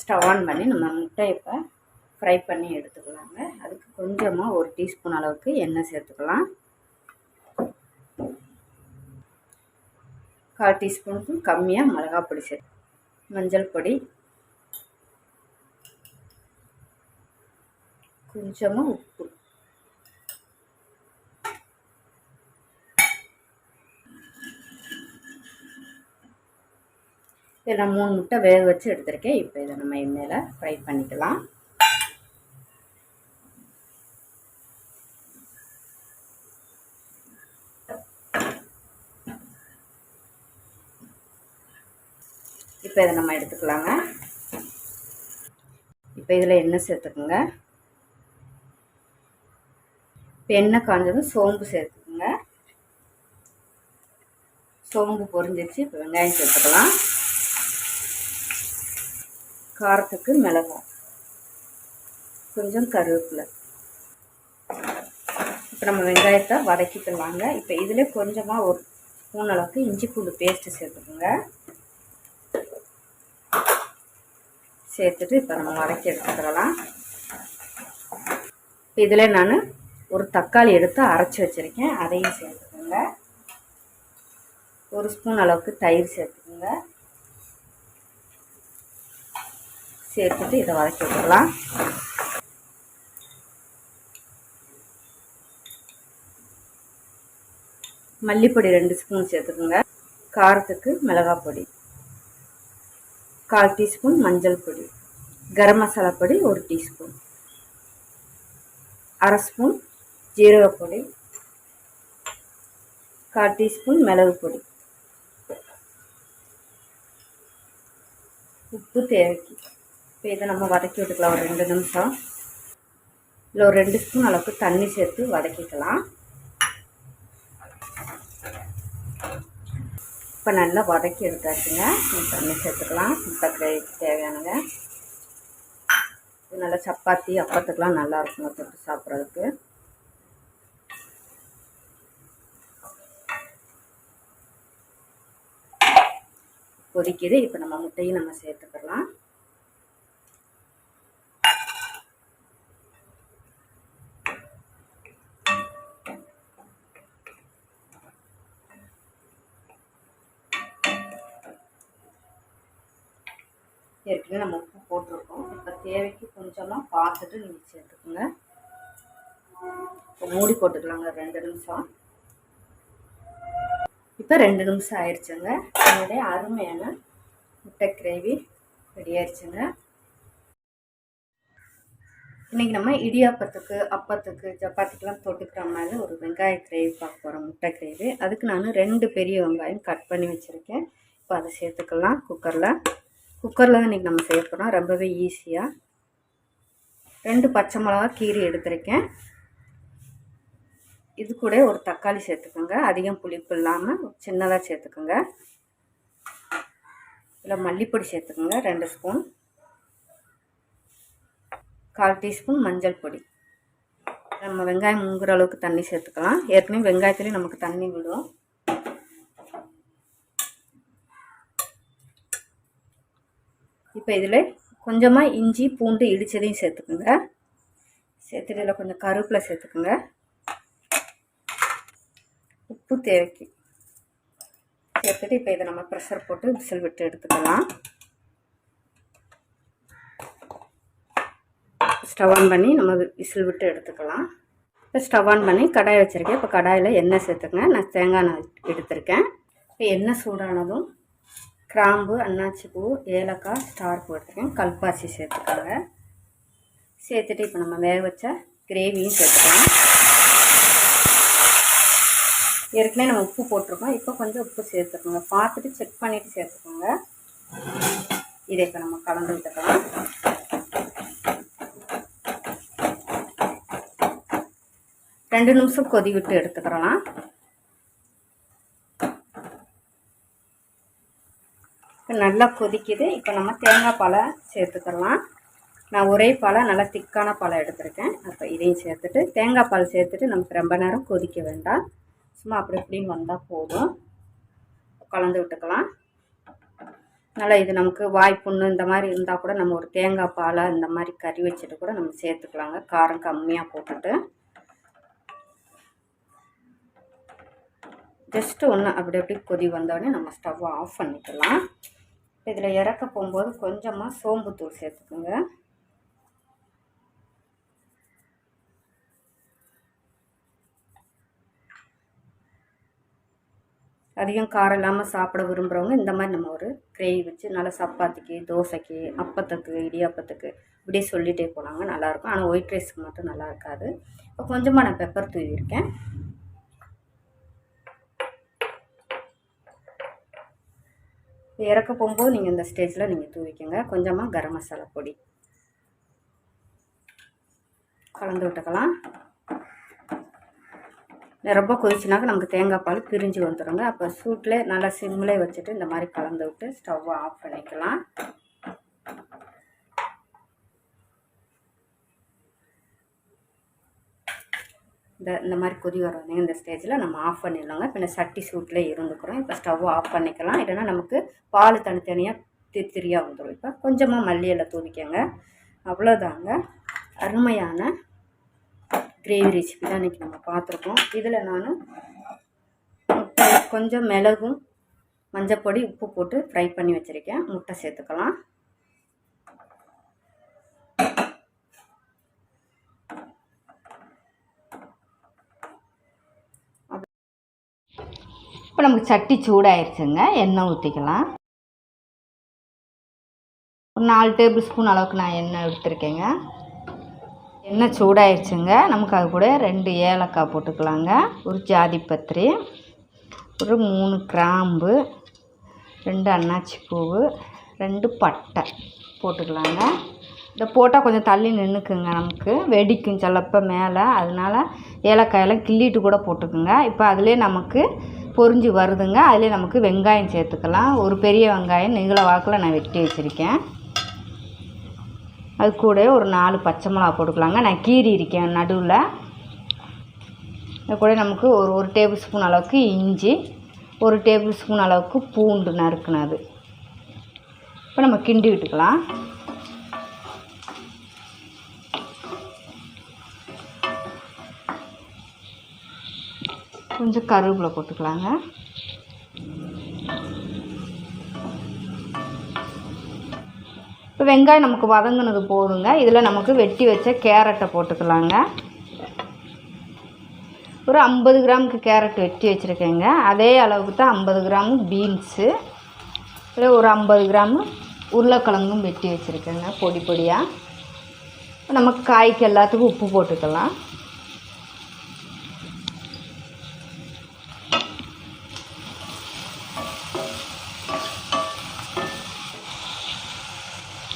Stove on பண்ணி நம்ம முட்டை இப்போ ஃப்ரை பண்ணி எடுத்துக்கலாங்க. அதுக்கு கொஞ்சமாக ஒரு டீஸ்பூன் அளவுக்கு எண்ணெய் சேர்த்துக்கலாம். கால் டீஸ்பூனுக்கும் கம்மியாக மிளகாய் பொடி சேர்த்து மஞ்சள் பொடி. கொஞ்சமாக உப்பு. இதை நான் மூணு முட்டை வேக வச்சு எடுத்திருக்கேன். இப்போ இதை நம்ம எண்ணெயில் ஃப்ரை பண்ணிக்கலாம். இப்போ இதை நம்ம எடுத்துக்கலாங்க. இப்போ இதில் எண்ணெய் சேர்த்துக்குங்க. இப்போ எண்ணெய் காஞ்சதும் சோம்பு சேர்த்துக்குங்க. சோம்பு பொரிஞ்சிச்சு இப்போ வெங்காயம் சேர்த்துக்கலாம். காரத்துக்கு மிளகாய் கொஞ்சம் கருவேப்பிலை. இப்போ நம்ம வெங்காயத்தை வதக்கிக்கலாங்க இப்போ இதில் கொஞ்சமாக ஒரு ஸ்பூன் அளவுக்கு இஞ்சி பூண்டு பேஸ்ட்டு சேர்த்துக்கோங்க. சேர்த்துட்டு இப்போ நம்ம வதக்கி எடுத்துக்கலாம். இப்போ இதில் நான் ஒரு தக்காளி எடுத்து அரைச்சி வச்சுருக்கேன். அதையும் சேர்த்துக்கோங்க. ஒரு ஸ்பூன் அளவுக்கு தயிர் சேர்த்துக்கோங்க. சேர்த்துட்டு இதை வதக்கி விட்டுடலாம். மல்லிப்பொடி ரெண்டு ஸ்பூன் சேர்த்துக்கோங்க. காரத்துக்கு மிளகாய் பொடி. கால் டீஸ்பூன் மஞ்சள் பொடி. கரம் மசாலா பொடி ஒரு டீஸ்பூன். அரை ஸ்பூன் ஜீரகப்பொடி கால் டீஸ்பூன் மிளகு பொடி. உப்பு தேவைக்கு. இப்போ இதை நம்ம வதக்கி விட்டுக்கலாம். ஒரு ரெண்டு நிமிஷம். இல்லை ஒரு ரெண்டு ஸ்பூன் அளவுக்கு தண்ணி சேர்த்து வதக்கிக்கலாம். இப்போ நல்லா வதக்கி எடுத்தாச்சுங்க. தண்ணி சேர்த்துக்கலாம். முட்டை கிரேவிக்கு தேவையானங்க நல்லா சப்பாத்தி அப்பத்துக்கெலாம் நல்லாயிருக்கும் தொட்டு சாப்பிட்றதுக்கு. கொதிக்குது. இப்போ நம்ம முட்டையும் நம்ம சேர்த்துக்கலாம். ஏற்கனவே நம்ம உப்பு போட்டிருக்கோம். இப்போ தேவைக்கு கொஞ்சமாக பார்த்துட்டு நீங்கள் சேர்த்துக்கோங்க. இப்போ மூடி போட்டுக்கலாங்க ரெண்டு நிமிஷம். இப்போ ரெண்டு நிமிஷம் ஆயிடுச்சுங்க. என்னுடைய அருமையான முட்டை கிரேவி ரெடி ஆயிடுச்சுங்க. இன்றைக்கி நம்ம இடியாப்பத்துக்கு அப்பத்துக்கு சப்பாத்திக்கெலாம் தொட்டுக்கிற மாதிரி ஒரு வெங்காய கிரேவி பார்க்க போகிறோம் முட்டை கிரேவி. அதுக்கு நான் ரெண்டு பெரிய வெங்காயம் கட் பண்ணி வச்சுருக்கேன். இப்போ அதை சேர்த்துக்கலாம் குக்கரில். குக்கரில் தான் இன்றைக்கி நம்ம செய்ய போகிறோம் ரொம்பவே ஈஸியாக ரெண்டு பச்சை மிளகா கீரி எடுத்திருக்கேன். இது கூட ஒரு தக்காளி சேர்த்துக்கோங்க. அதிகம் புளிப்பு இல்லாமல் சின்னதாக சேர்த்துக்கோங்க. இல்லை மல்லிப்பொடி சேர்த்துக்கோங்க. ரெண்டு ஸ்பூன். கால் டீஸ்பூன் மஞ்சள் பொடி. நம்ம வெங்காயம் முங்குற அளவுக்கு தண்ணி சேர்த்துக்கலாம். ஏற்கனவே வெங்காயத்துலேயும் நமக்கு தண்ணி விடும் இப்போ இதில் கொஞ்சமாக இஞ்சி பூண்டு இடித்ததையும் சேர்த்துக்குங்க. சேர்த்துட்டு இதில் கொஞ்சம் கருப்பில் சேர்த்துக்குங்க. உப்பு தேவைக்கு. சேர்த்துட்டு இப்போ இதை நம்ம ப்ரெஷர் போட்டு விசில் விட்டு எடுத்துக்கலாம். ஸ்டவ் ஆன் பண்ணி நம்ம விசில் விட்டு எடுத்துக்கலாம். இப்போ ஸ்டவ் ஆன் பண்ணி கடாய் வச்சுருக்கேன். இப்போ கடாயில் எண்ணெய் சேர்த்துக்கங்க. நான் தேங்காய் நான் எடுத்திருக்கேன். இப்போ எண்ணெய் சூடானதும் கிராம்பு அன்னாச்சி பூ ஏலக்காய் ஸ்டார் பூ கல்பாசி சேர்த்துக்கோங்க. சேர்த்துட்டு இப்போ நம்ம வேக வச்ச கிரேவியும் சேர்த்துக்கலாம். ஏற்கனவே நம்ம உப்பு போட்டிருக்கோம். இப்போ கொஞ்சம் உப்பு சேர்த்துக்கோங்க. பார்த்துட்டு செக் பண்ணிவிட்டு சேர்த்துக்கோங்க. இதை இப்போ நம்ம கலந்து விட்டுக்கலாம். ரெண்டு நிமிஷம் கொதி விட்டு எடுத்துக்கிறலாம். இப்போ நல்லா கொதிக்குது. இப்போ நம்ம தேங்காய் பாலை சேர்த்துக்கலாம். நான் ஒரே பாலை நல்லா திக்கான பாலை எடுத்திருக்கேன். அப்போ இதையும் சேர்த்துட்டு தேங்காய் பால் சேர்த்துட்டு நமக்கு ரொம்ப நேரம் கொதிக்க வேண்டாம். சும்மா அப்படி இப்படின்னு வந்தால் போதும். கலந்து விட்டுக்கலாம். நல்லா இது நமக்கு வாய்ப்புண்ணு இந்த மாதிரி இருந்தால் கூட நம்ம ஒரு தேங்காய் பாலை இந்த மாதிரி கறி வச்சுட்டு கூட நம்ம சேர்த்துக்கலாங்க. காரம் கம்மியாக போட்டுட்டு. ஜஸ்ட்டு ஒன்று அப்படி அப்படி கொதி வந்தோடனே நம்ம ஸ்டவ்வை ஆஃப் பண்ணிக்கலாம். இதில் இறக்க போகும்போது கொஞ்சமாக சோம்புத்தூள் சேர்த்துக்குங்க. அதிகம் காரம் இல்லாமல் சாப்பிட விரும்புகிறவங்க இந்த மாதிரி நம்ம ஒரு கிரேவி வச்சு நல்லா சப்பாத்திக்கு தோசைக்கு அப்பத்துக்கு இடியாப்பத்துக்கு இப்படியே சொல்லிகிட்டே போனாங்க நல்லாயிருக்கும் ஆனால் ஒயிட் ரைஸ்க்கு மட்டும் நல்லா இருக்காது. இப்போ கொஞ்சமாக நான் பெப்பர் தூவிருக்கேன் இறக்க போகும்போது நீங்கள் இந்த ஸ்டேஜில் நீங்கள் தூவிக்கோங்க. கொஞ்சமாக கரம் மசாலா பொடி. கலந்து விட்டுக்கலாம். ரொம்ப கொதிச்சுனாக்க நமக்கு தேங்காய் பால் பிரிஞ்சு வந்துடுங்க அப்போ சூட்டில் நல்லா சிம்மில் வச்சுட்டு இந்த மாதிரி கலந்து விட்டு ஸ்டவ்வை ஆஃப் பண்ணிக்கலாம். இந்த இந்த மாதிரி கொதி வரணும் இந்த ஸ்டேஜில் நம்ம ஆஃப் பண்ணிடலாங்க. இப்போ சட்டி சூட்டில் இருந்துக்கிறோம். இப்போ ஸ்டவ் ஆஃப் பண்ணிக்கலாம். இல்லைன்னா நமக்கு பால் தனித்தனியாக திரியாக வந்துடும் இப்போ கொஞ்சமாக மல்லியில் தூவிக்கங்க. அவ்வளோதாங்க அருமையான கிரேவி ரெசிபி தான் இன்றைக்கி நம்ம பார்த்துருக்கோம். இதில் நான் முட்டை கொஞ்சம் மிளகும் மஞ்சப்பொடி உப்பு போட்டு ஃப்ரை பண்ணி வச்சுருக்கேன். முட்டை சேர்த்துக்கலாம். இப்போ நமக்கு சட்டி சூடாயிருச்சுங்க. எண்ணெய் ஊற்றிக்கலாம் ஒரு நாலு டேபிள் ஸ்பூன் அளவுக்கு நான் எண்ணெய் எடுத்துருக்கேங்க. எண்ணெய் சூடாயிருச்சுங்க. நமக்கு அது கூட ரெண்டு ஏலக்காய் போட்டுக்கலாங்க. ஒரு ஜாதி பத்திரி ஒரு மூணு கிராம்பு ரெண்டு அன்னாச்சி பூவு ரெண்டு பட்டை போட்டுக்கலாங்க. இதை போட்டால் கொஞ்சம் தள்ளி நின்றுக்குங்க நமக்கு. வெடிக்கும் சிலப்போ மேலே. அதனால் ஏலக்காயெல்லாம் கிள்ளிட்டு கூட போட்டுக்குங்க. இப்போ அதிலே நமக்கு பொரிஞ்சு வருதுங்க. அதில் நமக்கு வெங்காயம் சேர்த்துக்கலாம். ஒரு பெரிய வெங்காயம் நீங்கள வாக்கில் நான் வெட்டி வச்சுருக்கேன். அது கூட ஒரு நாலு பச்சை மிளகா போட்டுக்கலாங்க. நான் கீறி இருக்கேன் நடுவில். அது கூட நமக்கு ஒரு ஒரு டேபிள் ஸ்பூன் அளவுக்கு இஞ்சி ஒரு டேபிள் ஸ்பூன் அளவுக்கு பூண்டு நறுக்குனது. இப்போ நம்ம கிண்டி விட்டுக்கலாம். கொஞ்சம் கருவேப்பிலை போட்டுக்கலாங்க. இப்போ வெங்காயம் நமக்கு வதங்கினது போதுங்க. இதில் நமக்கு வெட்டி வச்ச கேரட்டை போட்டுக்கலாங்க. ஒரு ஐம்பது கிராமுக்கு கேரட் வெட்டி வச்சுருக்கேங்க. அதே அளவுக்கு தான் ஐம்பது கிராமு பீன்ஸு. இல்லை ஒரு ஐம்பது கிராமு உருளைக்கிழங்கும் வெட்டி வச்சுருக்கேங்க பொடி பொடியாக நமக்கு காய்க்கு எல்லாத்துக்கும் உப்பு போட்டுக்கலாம்.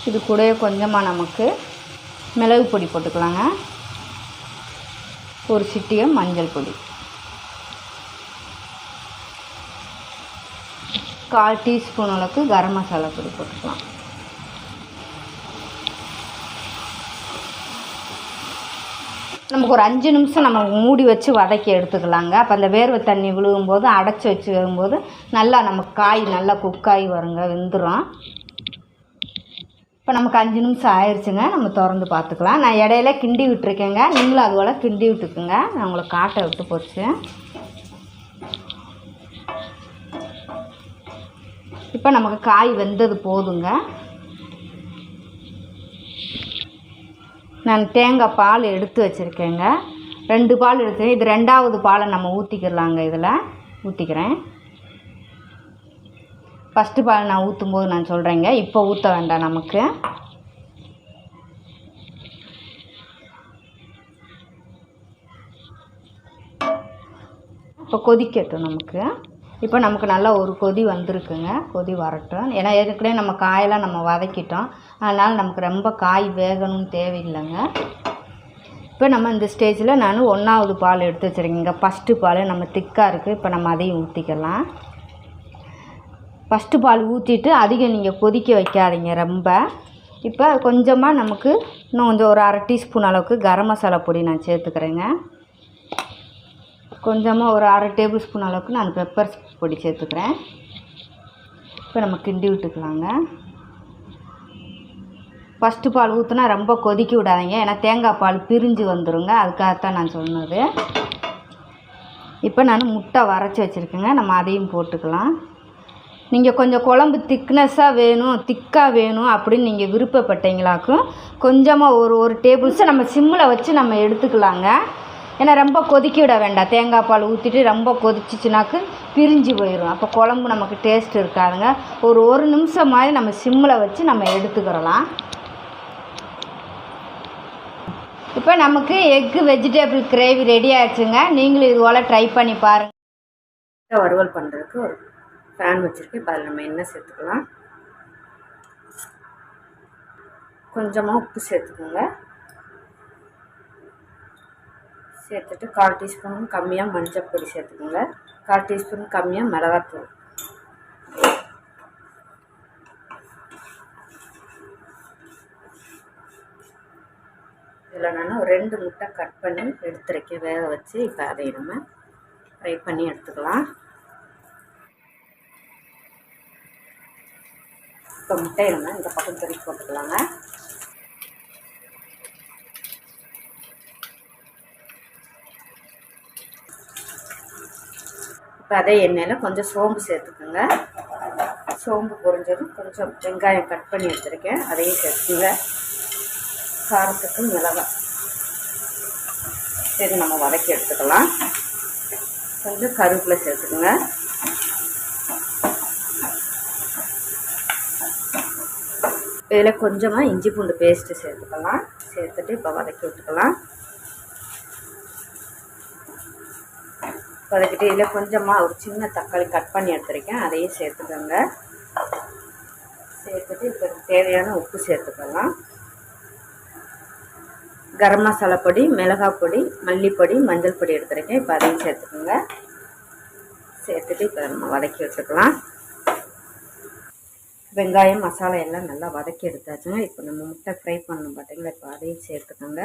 இது கூட கொஞ்சமாக நமக்கு மிளகு பொடி போட்டுக்கலாங்க. ஒரு சிட்டிகை மஞ்சள் பொடி. கால் டீஸ்பூன் அளவுக்கு கரம் மசாலா பொடி போட்டுக்கலாம். நமக்கு ஒரு அஞ்சு நிமிஷம் நம்ம மூடி வச்சு வதக்கி எடுத்துக்கலாங்க. அப்போ அந்த வேர்வை தண்ணி விழுகும்போது அடைச்சி வச்சு வரும்போது நல்லா நமக்கு காய் நல்லா குக்காய் வருங்க வெந்துடும் இப்போ நமக்கு அஞ்சு நிமிஷம் ஆயிடுச்சுங்க நம்ம திறந்து பார்த்துக்கலாம். நான் இடையில கிண்டி விட்டுருக்கேங்க. நீங்களும் அது போல் கிண்டி விட்டுக்குங்க. நான் உங்களை காட்ட விட்டு போச்சு. இப்போ நமக்கு காய் வெந்தது போதுங்க. நான் தேங்காய் பால் எடுத்து வச்சுருக்கேங்க. ரெண்டு பால் எடுத்து இது ரெண்டாவது பாலை நம்ம ஊற்றிக்கிடலாங்க இதில் ஊற்றிக்கிறேன் ஃபஸ்ட்டு பால் நான் ஊற்றும் போது நான் சொல்கிறேங்க இப்போ ஊற்ற வேண்டாம் நமக்கு. இப்போ கொதிக்கட்டும் நமக்கு. இப்போ நமக்கு நல்லா ஒரு கொதி வந்திருக்குங்க. கொதி வரட்டும். ஏன்னா ஏற்கனவே நம்ம காயெல்லாம் நம்ம வதக்கிட்டோம். அதனால் நமக்கு ரொம்ப காய் வேகணும்னு தேவையில்லைங்க. இப்போ நம்ம இந்த ஸ்டேஜில் நான் ஒன்றாவது பால் எடுத்து வச்சுருக்கேங்க ஃபஸ்ட்டு பால் நம்ம திக்காக இருக்குது இப்போ நம்ம அதையும் ஊற்றிக்கலாம் ஃபஸ்ட்டு பால் ஊற்றிட்டு அதிகம் நீங்கள் கொதிக்க வைக்காதீங்க ரொம்ப. இப்போ கொஞ்சமாக நமக்கு இன்னும் கொஞ்சம் ஒரு அரை டீஸ்பூன் அளவுக்கு கரம் மசாலா பொடி நான் சேர்த்துக்கிறேங்க. கொஞ்சமாக ஒரு அரை டேபிள் ஸ்பூன் அளவுக்கு நான் பெப்பர் பொடி சேர்த்துக்கிறேன். இப்போ நம்ம கிண்டி விட்டுக்கலாங்க. ஃபஸ்ட்டு பால் ஊற்றினா ரொம்ப கொதிக்க விடாதீங்க. ஏன்னா தேங்காய் பால் பிரிஞ்சு வந்துருங்க. அதுக்காகத்தான் நான் சொன்னது. இப்போ நான் முட்டை வரைச்சி வச்சுருக்கேங்க. நம்ம அதையும் போட்டுக்கலாம். நீங்கள் கொஞ்சம் குழம்பு திக்னஸ்ஸாக வேணும் திக்காக வேணும் அப்படின்னு நீங்கள் விருப்பப்பட்டீங்களாக்கும் கொஞ்சமாக ஒரு ஒரு டேபிள்ஸை நம்ம சிம்மில் வச்சு நம்ம எடுத்துக்கலாங்க. ஏன்னா ரொம்ப கொதிக்க விட வேண்டாம். தேங்காய் பால் ஊற்றிட்டு ரொம்ப கொதிச்சிச்சுனாக்கு பிரிஞ்சு போயிடும் அப்போ குழம்பு நமக்கு டேஸ்ட் இருக்காதுங்க. ஒரு ஒரு நிமிஷம் மாதிரி நம்ம சிம்மில் வச்சு நம்ம எடுத்துக்கிறலாம். இப்போ நமக்கு எக்கு வெஜிடபிள் கிரேவி ரெடி ஆயிடுச்சுங்க. நீங்களும் இது போல் ட்ரை பண்ணி பாருங்கள் வறுவல் பண்ணுறதுக்கு ஃபேன் வச்சுருக்கேன் இப்போ அதில் நம்ம எண்ணெய் சேர்த்துக்கலாம். கொஞ்சமாக உப்பு சேர்த்துக்கோங்க. சேர்த்துட்டு கால் டீஸ்பூன் கம்மியாக மஞ்சள் பொடி சேர்த்துக்கோங்க. கால் டீஸ்பூன் கம்மியாக மிளகாத்தூள். இதில் நான் ரெண்டு முட்டை கட் பண்ணி எடுத்துருக்கேன். வேக வச்சு இப்போ அதை நம்ம ஃப்ரை பண்ணி எடுத்துக்கலாம். இப்போ முட்டை நம்ம இந்த பக்கம் திருப்பி போட்டுக்கலாங்க. இப்போ அதே எண்ணெயில் கொஞ்சம் சோம்பு சேர்த்துக்கோங்க. சோம்பு பொரிஞ்சதும் கொஞ்சம் வெங்காயம் கட் பண்ணி எடுத்துருக்கேன். அதையும் சேர்த்துங்க. காரத்துக்கு மிளகாய் சரி நம்ம வதக்கி எடுத்துக்கலாம். கொஞ்சம் கருவேப்பிலை சேர்த்துக்கோங்க. இதில் கொஞ்சமாக இஞ்சி பூண்டு பேஸ்ட்டு சேர்த்துக்கலாம். சேர்த்துட்டு இப்போ வதக்கி விட்டுக்கலாம். வதக்கிட்டு இதில் கொஞ்சமாக ஒரு சின்ன தக்காளி கட் பண்ணி எடுத்துருக்கேன். அதையும் சேர்த்துக்கோங்க. சேர்த்துட்டு இப்போ தேவையான உப்பு சேர்த்துக்கலாம். கரம் மசாலா பொடி மிளகாய் பொடி மல்லிப்பொடி மஞ்சள் பொடி எடுத்துருக்கேன். இப்போ அதையும் சேர்த்துக்கோங்க. சேர்த்துட்டு இப்போ நம்ம வதக்கி வச்சுக்கலாம் வெங்காயம் மசாலா எல்லாம் நல்லா வதக்கி எடுத்தாச்சுங்க. இப்போ நம்ம முட்டை ஃப்ரை பண்ணணும் பார்த்தீங்களா இப்போ அதையும் சேர்த்துக்கோங்க.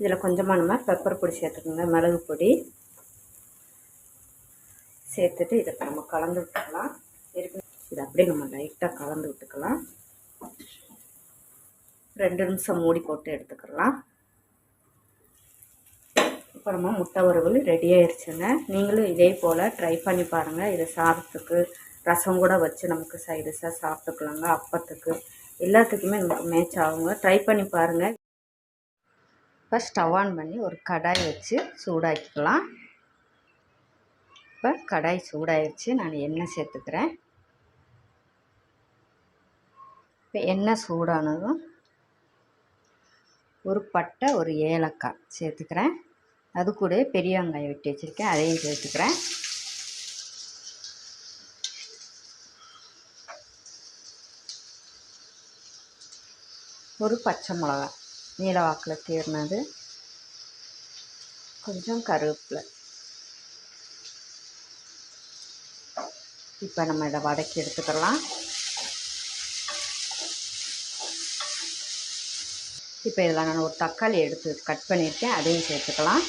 இதில் கொஞ்சமாக நம்ம பெப்பர் பொடி சேர்த்துக்கோங்க மிளகு பொடி. சேர்த்துட்டு இதை நம்ம கலந்து விட்டுக்கலாம். இருக்கு. இதை அப்படியே நம்ம லைட்டாக கலந்து விட்டுக்கலாம். ரெண்டு நிமிஷம் மூடி போட்டு எடுத்துக்கலாம். இப்போ நம்ம முட்டை வறுவல் ரெடி ஆயிடுச்சுங்க நீங்களும் இதே போல் ட்ரை பண்ணி பாருங்கள் இதை சாதத்துக்கு ரசம் கூட வச்சு நமக்கு சைடிஷாக சாப்பிட்டுக்கலாங்க அப்பத்துக்கு. எல்லாத்துக்குமே நமக்கு மேட்ச் ஆகுங்க. ட்ரை பண்ணி பாருங்கள் இப்போ ஸ்டவ் ஆன் பண்ணி ஒரு கடாய் வச்சு சூடாக்கிக்கலாம். இப்போ கடாய் சூடாயிடுச்சு நான் எண்ணெய் சேர்த்துக்கிறேன். இப்போ எண்ணெய் சூடானதும் ஒரு பட்டை ஒரு ஏலக்காய் சேர்த்துக்கிறேன். அது கூட பெரிய வெங்காயம் வெட்டி வச்சுருக்கேன் அதையும் சேர்த்துக்கிறேன் ஒரு பச்சை மிளகா நீல வாக்கில் தீர்னது கொஞ்சம் கருவேப்பிலை. இப்போ நம்ம இதை வதக்கி எடுத்துக்கலாம். இப்போ இதில் நான் ஒரு தக்காளி எடுத்து கட் பண்ணியிருக்கேன் அதையும் சேர்த்துக்கலாம்.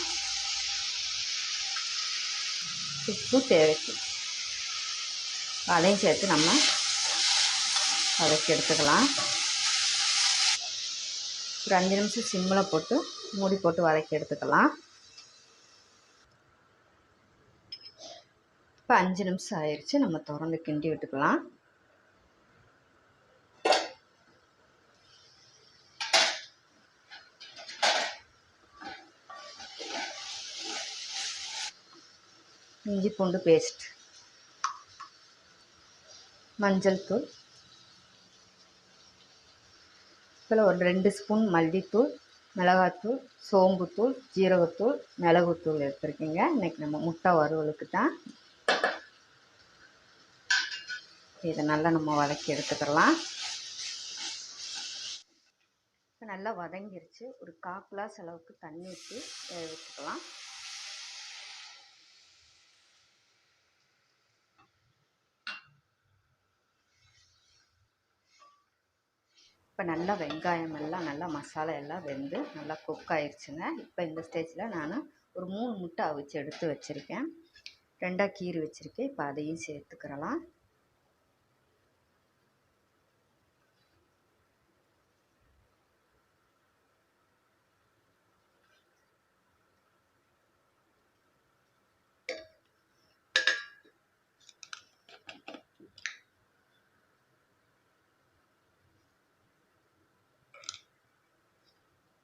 உப்பு தேவைக்கு. அதையும் சேர்த்து நம்ம வதக்கி எடுத்துக்கலாம். ஒரு அஞ்சு நிமிஷம் சிம்மில் போட்டு மூடி போட்டு வதக்கி எடுத்துக்கலாம். இப்போ அஞ்சு நிமிஷம் ஆயிடுச்சு நம்ம திறந்து கிண்டி விட்டுக்கலாம். இஞ்சி பூண்டு பேஸ்ட் மஞ்சள் தூள். இதில் ஒரு ரெண்டு ஸ்பூன் மல்லித்தூள் மிளகாத்தூள் சோம்புத்தூள் ஜீரகத்தூள் மிளகுத்தூள் எடுத்துருக்கீங்க. இன்றைக்கி நம்ம முட்டை வறுவலுக்கு தான் இதை நல்லா நம்ம வதக்கி எடுத்துக்கலாம். இப்போ நல்லா வதங்கிருச்சு. ஒரு கால் கிளாஸ் அளவுக்கு தண்ணி ஊற்றி எடுத்துக்கலாம். இப்போ நல்லா வெங்காயம் எல்லாம் நல்லா மசாலா எல்லாம் வெந்து நல்லா குக் ஆயிடுச்சுங்க இப்போ இந்த ஸ்டேஜில் நான் ஒரு மூணு முட்டை அவிச்சு எடுத்து வச்சுருக்கேன். ரெண்டாக கீறி வச்சுருக்கேன். இப்போ அதையும் சேர்த்துக்கிறலாம்.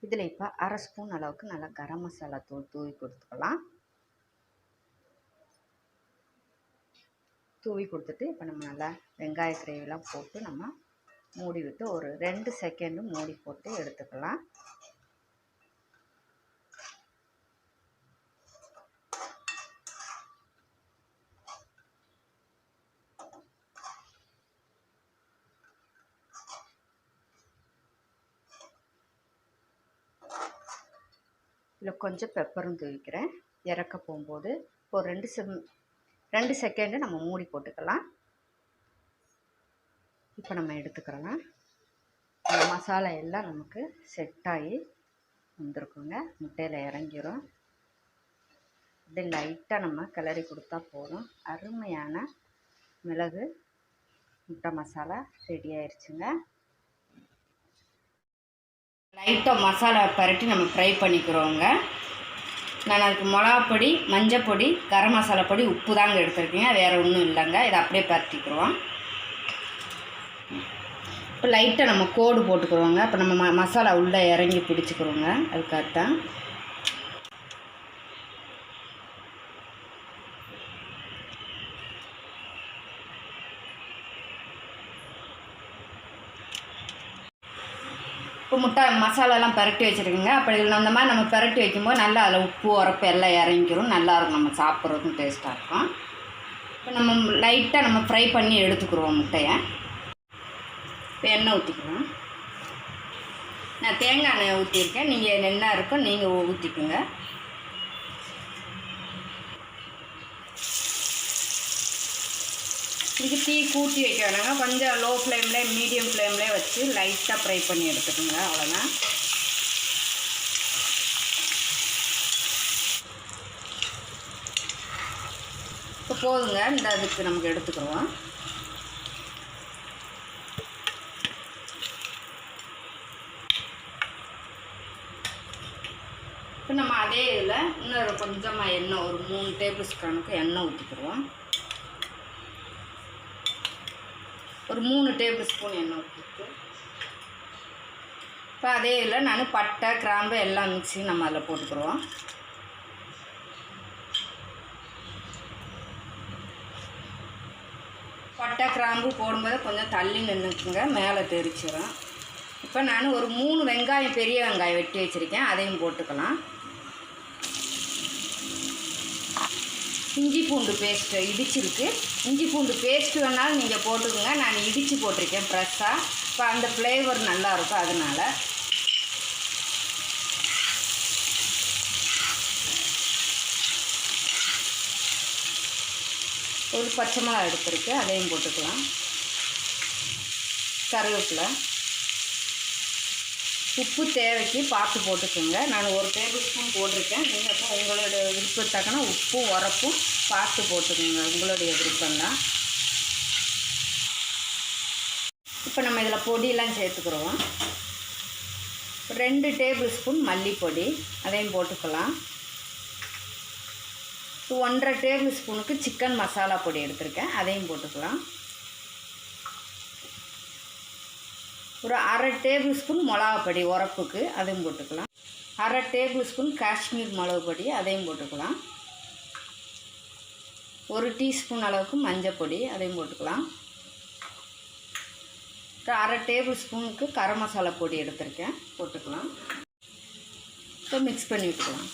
இதில் இப்போ அரை ஸ்பூன் அளவுக்கு நல்லா கரம் மசாலா தூள் தூவி கொடுத்துக்கலாம். தூவி கொடுத்துட்டு இப்போ நம்ம நல்லா வெங்காய கிரேவிலாம் போட்டு நம்ம மூடி விட்டு ஒரு ரெண்டு செகண்டு மூடி போட்டு எடுத்துக்கலாம். இதில் கொஞ்சம் பெப்பரும் தூவிக்கிறேன். இறக்க போகும்போது ஒரு ரெண்டு செம் ரெண்டு செகண்டு நம்ம மூடி போட்டுக்கலாம். இப்போ நம்ம எடுத்துக்கிறலாம் இந்த மசாலா எல்லாம் நமக்கு செட் ஆகி வந்திருக்குங்க. முட்டையில் இறங்கிரும். அப்படியே லைட்டாக நம்ம கிளறி கொடுத்தா போதும். அருமையான மிளகு முட்டை மசாலா ரெடி ஆயிடுச்சுங்க லைட்டாக மசாலா பரட்டி நம்ம ஃப்ரை பண்ணிக்கிறோங்க. நான் அதுக்கு மிளகாப்பொடி மஞ்சப்பொடி கரம் மசாலா பொடி உப்பு தாங்க எடுத்துருக்கீங்க வேறு ஒன்றும் இல்லைங்க. இதை அப்படியே பரட்டிக்கிறோம். இப்போ லைட்டாக நம்ம கோடு போட்டுக்கிறோங்க. இப்போ நம்ம ம மசாலா உள்ளே இறங்கி பிடிச்சிக்கிறோங்க. அதுக்காகத்தான் இப்போ முட்டை மசாலாலாம் பரட்டி வச்சுருக்குங்க. அப்படி அந்த மாதிரி நம்ம பரட்டி வைக்கும்போது நல்லா அதில் உப்பு உரப்பு எல்லாம் இறங்கிக்கிறோம் நல்லாயிருக்கும் நம்ம சாப்பிட்றதுக்கும் டேஸ்ட்டாக இருக்கும். இப்போ நம்ம லைட்டாக நம்ம ஃப்ரை பண்ணி எடுத்துக்கிறோம் முட்டையை. இப்போ எண்ணெய் ஊற்றிக்கலாம் நான் தேங்காய் எண்ணெய் ஊற்றிருக்கேன் நீங்கள் என்ன இருக்கோ நீங்கள் ஊற்றிக்குங்க இதுக்கு டீ கூட்டி வைக்க வேணாங்க கொஞ்சம் லோ ஃப்ளேமில் மீடியம் ஃப்ளேமில் வச்சு லைட்டாக ஃப்ரை பண்ணி எடுத்துக்கோங்க. அவ்வளோதான் இப்போ போதுங்க. இந்த அதுக்கு நமக்கு எடுத்துக்கிறோம். இப்போ நம்ம அதே இதில் இன்னொரு கொஞ்சமாக எண்ணெய் ஒரு மூணு டேபிள் ஸ்பூனுக்கு எண்ணெய் ஊற்றிக்கிறோம் ஒரு மூணு டேபிள் ஸ்பூன் எண்ணெய் ஊற்றிட்டு இப்போ அதே இதில் நான் பட்டை கிராம்பு எல்லாம் மிக்ஸி நம்ம அதில் போட்டுக்கிறோம் பட்டை கிராம்பு போடும்போது கொஞ்சம் தள்ளி நின்றுக்குங்க மேலே தெரிச்சிடும் இப்போ நான் ஒரு மூணு வெங்காயம் பெரிய வெங்காயம் வெட்டி வச்சுருக்கேன் அதையும் போட்டுக்கலாம். இஞ்சி பூண்டு பேஸ்ட்டு இடிச்சிருக்கு. இஞ்சி பூண்டு பேஸ்ட்டு வேணாலும் நீங்கள் போட்டுக்கோங்க. நான் இடித்து போட்டிருக்கேன் ஃப்ரெஷ்ஷாக இப்போ அந்த ஃப்ளேவர் நல்லாயிருக்கும் அதனால். ஒரு பச்சை மிளகா எடுத்துருக்கு. அதையும் போட்டுக்கலாம். கருவேப்பிலை. உப்பு தேவைக்கு பார்த்து போட்டுக்கோங்க. நான் ஒரு டேபிள் ஸ்பூன் போட்டிருக்கேன். நீங்கள் இப்போ உங்களோட விருப்பத்தக்கன உப்பும் உரப்பும் பார்த்து போட்டுக்கோங்க. உங்களுடைய விருப்பம்தான். இப்போ நம்ம இதில் பொடியெல்லாம் சேர்த்துக்கிறோம். ரெண்டு டேபிள் ஸ்பூன் மல்லிப்பொடி. அதையும் போட்டுக்கலாம். ஒன்றரை டேபிள் ஸ்பூனுக்கு சிக்கன் மசாலா பொடி எடுத்திருக்கேன். அதையும் போட்டுக்கலாம். ஒரு அரை டேபிள் ஸ்பூன் மிளகாப்பொடி உரப்புக்கு அதையும் போட்டுக்கலாம். அரை டேபிள் ஸ்பூன் காஷ்மீர் மிளகு பொடி அதையும் போட்டுக்கலாம். ஒரு டீஸ்பூன் அளவுக்கு மஞ்சள் பொடி அதையும் போட்டுக்கலாம். ஒரு அரை டேபிள் ஸ்பூனுக்கு கரம் மசாலா பொடி எடுத்திருக்கேன். போட்டுக்கலாம். இப்போ மிக்ஸ் பண்ணி விட்டுக்கலாம்.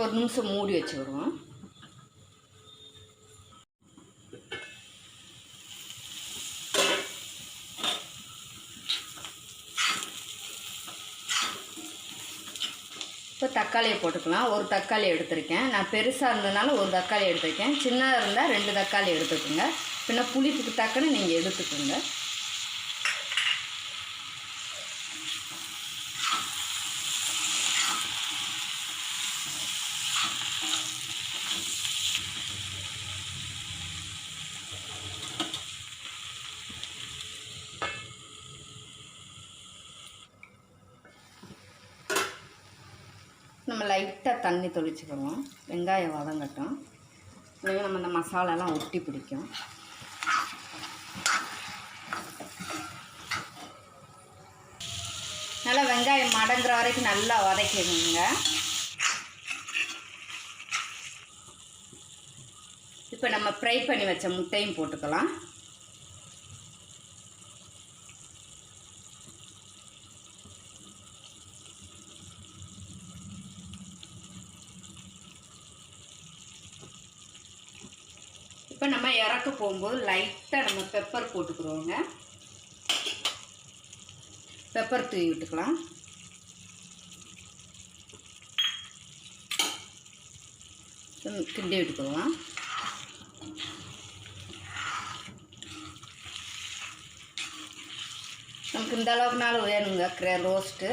ஒரு நிமிஷம் மூடி வச்சுருவோம் இப்போ தக்காளியை போட்டுக்கலாம். ஒரு தக்காளி எடுத்திருக்கேன். நான் பெருசாக இருந்ததுனால ஒரு தக்காளி எடுத்திருக்கேன். சின்னதாக இருந்தால் ரெண்டு தக்காளி எடுத்துக்கோங்க. பின்ன புளிப்புக்கு தக்கன்னு நீங்கள் எடுத்துக்கோங்க நம்ம லைட்டாக தண்ணி தொளிச்சுக்குவோம் வெங்காயம் வதங்கட்டும். இல்லைன்னா நம்ம இந்த மசாலாலாம் ஒட்டி பிடிக்கும். நல்லா வெங்காயம் மடங்குற வரைக்கும் நல்லா வதக்கிடுங்க. இப்போ நம்ம ஃப்ரை பண்ணி வச்ச முட்டையும் போட்டுக்கலாம் இப்போ நம்ம போகும்போது லைட்டாக நம்ம பெப்பர் போட்டுக்கிறோங்க. பெப்பர் தூவி விட்டுக்கலாம். கிண்டி விட்டுக்கலாம். நமக்கு இந்த அளவுக்குனாலும் வேணுங்க க்ரே ரோஸ்ட்டு